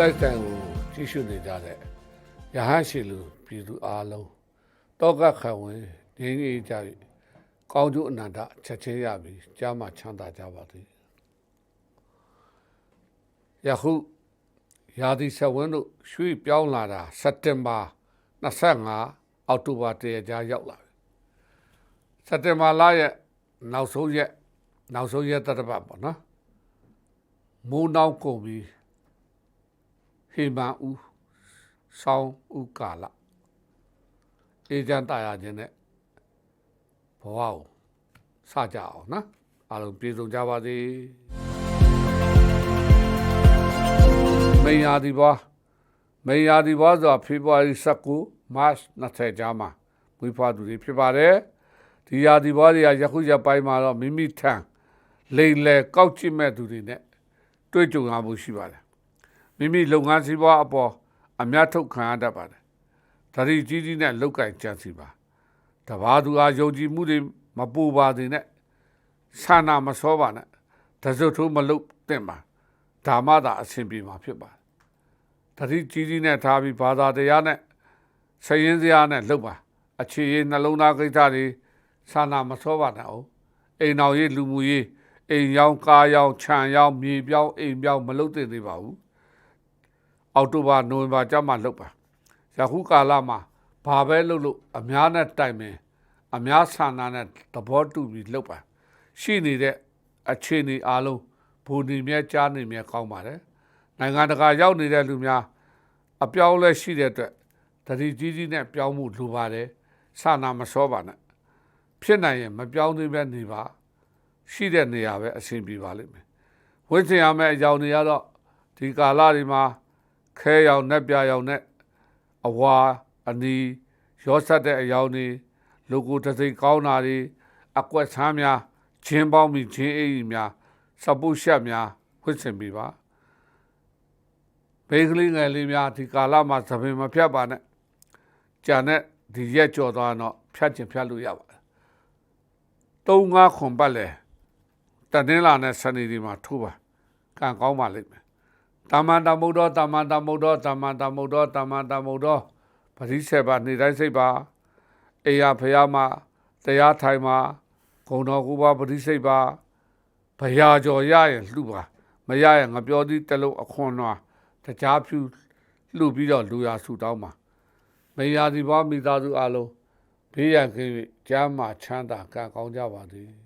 လိုက်တိုင်ကိုကြည့်ရှုနေကြတဲ့ရဟန်းရှိလူပြည်သူအားလုံးတောကခံဝင်ငြိမ်းအေးကြ၍ကောင်းကျိုးအနန္တချက်ချင်းရပြီးကြားမှချမ်းသာကြပါသည်ယခုရာသီဆက်ဝန်းတို့ရွှေ့ပြောင်းလာတာစက်တင်ဘာ25အောက်တိုဘာတရကြားရောက်လာပြီစက်တင်ဘာလရဲ့နောက်ဆုံးရက်နောက်ဆုံးရက်တစ်ပတ်ပေါ့နော်မိုးနှောင်းကုန်ပြီး ဟေမန်ဦးဆောင်းဦးကာလအေဂျန်တာယာခြင်းနဲ့ဘဝကိုစကြအောင်နော်အားလုံးပြေဆုံးကြပါစေမေယာဒီဘွားမေယာဒီဘွားဆိုတာဖေဖော်ဝါရီ19မတ်20ကြားမှာမွေးဖွားသူတွေဖြစ်ပါတယ်ဒီယာဒီဘွားတွေကယခုရက်ပိုင်းမှာတော့မိမိထံလိမ်လေကောက်ကြည့်မဲ့သူတွေနဲ့တွေ့ကြုံရမှုရှိပါတယ် မိမိလုပ်ငန်းစီးပွားအပေါ်အများထုတ်ခံရတတ်ပါတယ်။ဒါရီကြီးကြီးနဲ့လောက်ကင်ကြံစီပါ။တဘာသူအားယုံကြည်မှုတွေမပူပါသေးနဲ့။ဆန္ဒမစောပါနဲ့။တစွတ်ထိုးမလုတ်တဲ့မှာဒါမှသာအဆင်ပြေမှာဖြစ်ပါတယ်။ဒါရီကြီးကြီးနဲ့ထားပြီးဘာသာတရားနဲ့ဆရင်စရာနဲ့လုပ်ပါ။အခြေရေးနှလုံးသားကိစ္စတွေဆန္ဒမစောပါနဲ့အောင်။အိမ်တော်ရေးလူမှုရေးအိမ်ရောင်းကားရောင်းခြံရောင်းမြေပြောင်းအိမ်ပြောင်းမလုပ်သင့်သေးပါဘူး။ အောက်တိုဘာနိုဝင်ဘာကျမှလုပ်ပါယခုကာလမှာဘာပဲလုပ်လို့အများနဲ့တိုင်ပင်အများဆန္ဒနဲ့သဘောတူပြီးလုပ်ပါရှိနေတဲ့အခြေအနေအလုံးဘူနေမြဲကြားနေမြဲကောင်းပါတယ်နိုင်ငံတကာရောက်နေတဲ့လူများအပြောင်းလဲရှိတဲ့အတွက်တတိကြီးကြီးနဲ့ပြောင်းမှုလိုပါတယ်ဆန္ဒမစောပါနဲ့ဖြစ်နိုင်ရင်မပြောင်းသေးပဲနေပါရှိတဲ့နေရာပဲအဆင်ပြေပါလိမ့်မယ်ဝိသင်ရမယ့်အကြောင်းတွေကတော့ဒီကာလတွေမှာ ခဲရောင်နဲ့ပြရောင်နဲ့အဝါအနီရောဆက်တဲ့အယောင်တွေလူကိုတစ်စိတ်ကောင်းတာတွေအကွက်ဆန်းများချင်းပေါင်းပြီးချင်းအိမ်များစပုတ်ရှက်များဝှစ်ဆင်ပြီးပါဘေးကလေးငယ်လေးများဒီကာလမှာသပင်မဖြတ်ပါနဲ့ကြံတဲ့ဒီရက်ကြော်သွားတော့ဖြတ်ချင်ဖြတ်လို့ရပါတယ်၃၅ခွန်ပတ်လဲတတင်းလာနဲ့စနေဒီမှာထိုးပါကံကောင်းပါလိမ့်မယ် တမန်တမုဒ္ဒောတမန်တမုဒ္ဒောတမန်တမုဒ္ဒောတမန်တမုဒ္ဒောပရိစ္ဆေပါနေတိုင်းစိတ်ပါအေယဖယားမှာတရားထိုင်မှာဂုံတော်ကူပါပရိစ္ဆေပါဘယာကျော်ရရင်လှူပါမရရင်ငပြောသည်တလုံးအခွန်တော်တကြားဖြူလှူပြီးတော့လူရဆူတောင်းပါမေယာဒီဘောမိသားစုအလုံးဘေးရန်ကင်း၍ကျမ်းမာချမ်းသာကံကောင်းကြပါသည်